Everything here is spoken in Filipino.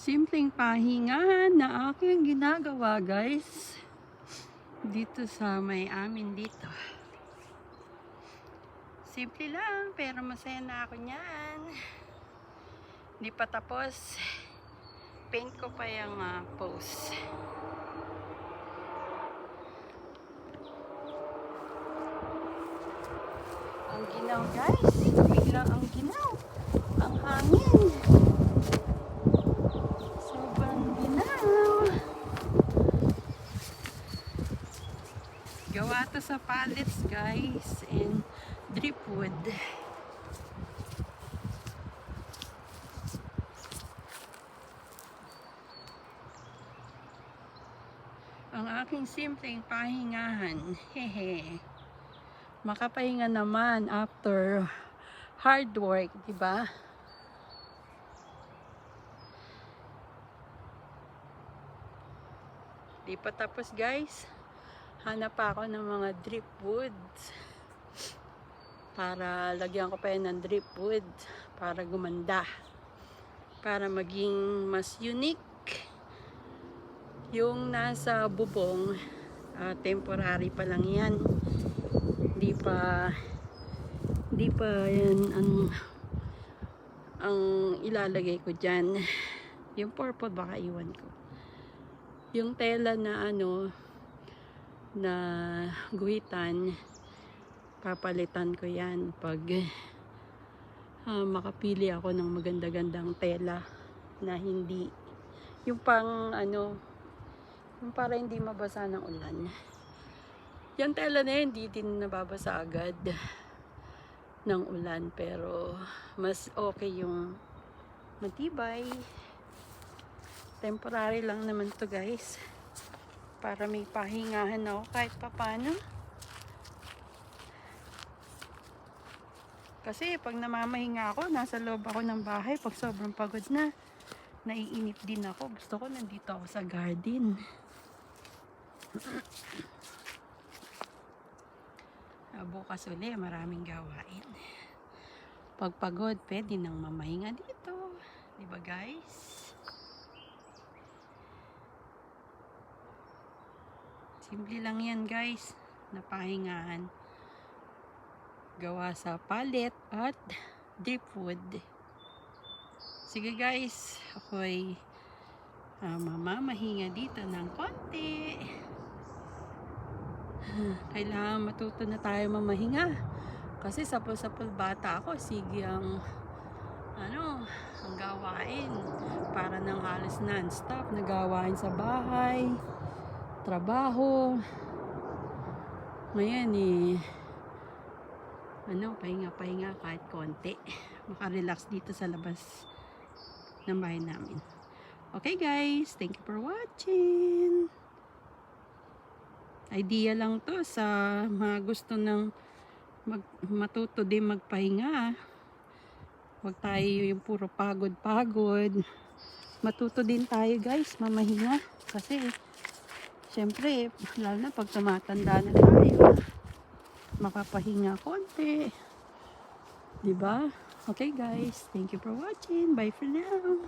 Simpleng pahingahan na aking ginagawa guys. Dito sa may amin dito. Simple lang pero masaya na ako niyan. Hindi pa tapos. Paint ko pa yung ah, post. Ang ginaw guys. Biglang ang ginaw. Ang hangin. Sobrang ginaw. Gawa to sa pallets guys. And dripwood. Ang aking simpleng pahingahan. Hehe. Makapahinga naman after hard work, di ba? Di pa tapos guys. Hanap pa ako ng mga drip woods. Para lagyan ko pa yan ng drip wood. Para gumanda. Para maging mas unique. Yung nasa bubong, ah, temporary pa lang yan. Hindi pa hindi pa yan ang ang ilalagay ko dyan. Yung purple baka iwan ko. Yung tela na ano na guhitan papalitan ko yan pag ah, makapili ako ng maganda-gandang tela na hindi yung pang ano yung para hindi mabasa ng ulan. Yung tela na yun, hindi din nababasa agad ng ulan pero mas okay yung matibay. Temporary lang naman to guys para may pahingahan ako kahit papano. Kasi pag namamahinga ako nasa loob ako ng bahay. Pag sobrang pagod na naiinip din ako. Gusto ko nandito ako sa garden. Ah, bukas uli maraming gawain. Pag pagod pwede nang mamahinga dito. Di guys Simple lang yan guys. Napahingahan. Gawa sa pallet at deep wood. Sige guys. Ako'y uh, mamamahinga dito ng konti. Kailangan matuto na tayo mamahinga. Kasi sapul-sapul bata ako. Sige ang ano, ang gawain. Para nang halos non-stop na gawain sa bahay trabaho. Ngayon eh, ano, pahinga-pahinga kahit konti. Makarelax dito sa labas ng bahay namin. Okay guys, thank you for watching. Idea lang to sa mga gusto ng mag, matuto din magpahinga. Huwag tayo yung puro pagod-pagod. Matuto din tayo guys, mamahinga. Kasi Siyempre, lalo na pag tumatanda na tayo, makapahinga konti. ba? Okay guys, thank you for watching. Bye for now.